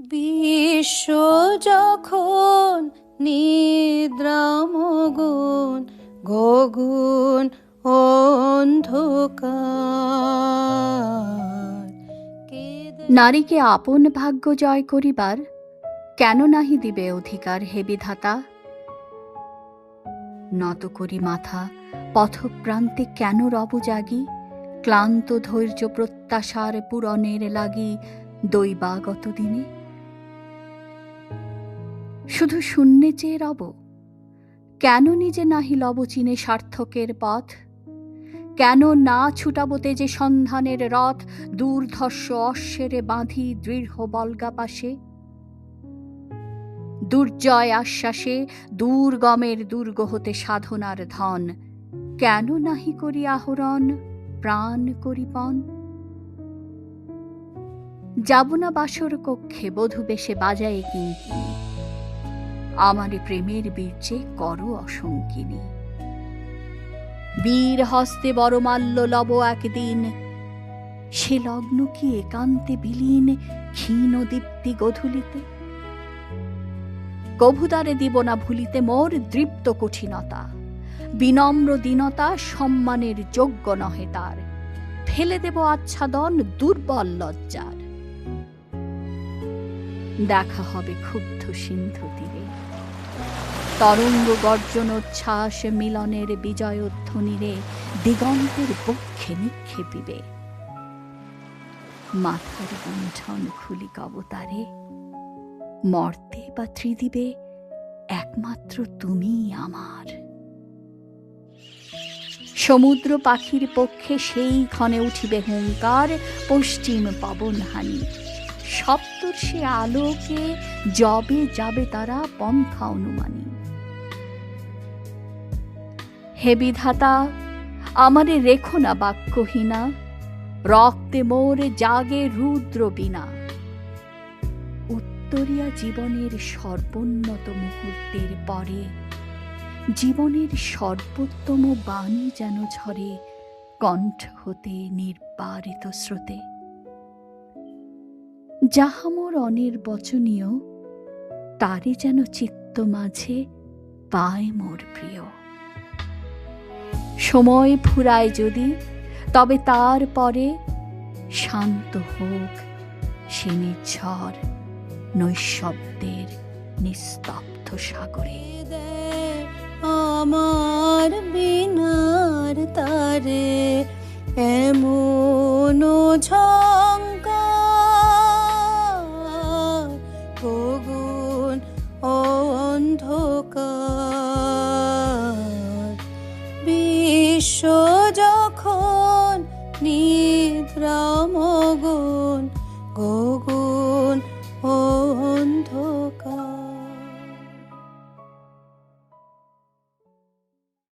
বিশ্ব যখন নিদ্রামগুন, গগুন অন্ধকার। নারীকে আপন ভাগ্য জয় করিবার কেন নাহি দিবে অধিকার হে বিধাতা? নত করি মাথা পথপ্রান্তে কেন রব জাগি? ক্লান্ত ধৈর্য প্রত্যাশার পূরণের লাগি দৈবাগত দিনে? শুধু শূন্যে চেয়ে রব? কেন নিজে নাহি লব চিনে সার্থকের পথ? কেন না ছুটাবতে যে সন্ধানের রথ? দূর্ধর্ষ অশ্বেরে বাঁধি দৃঢ় বলগা পাশে দুর্জয় আশ্বাসে দুর্গমের দুর্গ হতে সাধনার ধন। কেন নাহি করি আহরণ? প্রাণ করিপন যাব না বাসর কক্ষে, বধূ বেশে বাজায়ে কিঙ্কি আমার প্রেমের বীর্যে কর অসঙ্কিনী বীর হস্তে বড়মাল্য লব একদিন, সে লগ্ন কি একান্তে বিলীন, ক্ষীণ দীপ্তি গধূলিতে? কভুদারে দিব না ভুলিতে মোর দৃপ্ত কঠিনতা, বিনম্র দীনতা সম্মানের যোগ্য নহে তার। ফেলে দেব আচ্ছাদন দুর্বল লজ্জার। দেখা হবে ক্ষুব্ধ সিন্ধু তীরে। তরঙ্গ গর্জনোচ্ছ্বাস মিলনের বিজয়োধ্বনিরে দিগন্তের পক্ষে নিক্ষেপিবে। মাথার গুঞ্জন খুলি কবতারে, মর্তে বা ত্রিদিবে, একমাত্র তুমিই আমার। সমুদ্র পাখির পক্ষে সেই ক্ষণে উঠিবে হুঙ্কার, পশ্চিম পবন হানি সপ্তর্ষি আলোকে জবে যাবে তারা পন্থা অনুমানী। হে বিধাতা, আমারে রেখো না বাক্যহীনা, রক্তে মোর জাগে রুদ্র বিনা উত্তরিয়া জীবনের সর্বোন্নত মুহূর্তের পরে, জীবনের সর্বোত্তম বাণী যেন ঝরে, কণ্ঠ হতে নির্বারিত স্রোতে। যাহা মোর অনির্বচনীয় তারে যেন চিত্ত মাঝে পায় মোর প্রিয়। সময় ফুরায় যদি, তবে তার পরে শান্ত হোক সে নিঝড় নৈশব্দের নিস্তব্ধ সাগরে। আমার বিনার তারে এমন ঝঙ্কার অন্ধকার। বিশ্ব যখন নিদ্রামগুন গগুন অন্ধকার।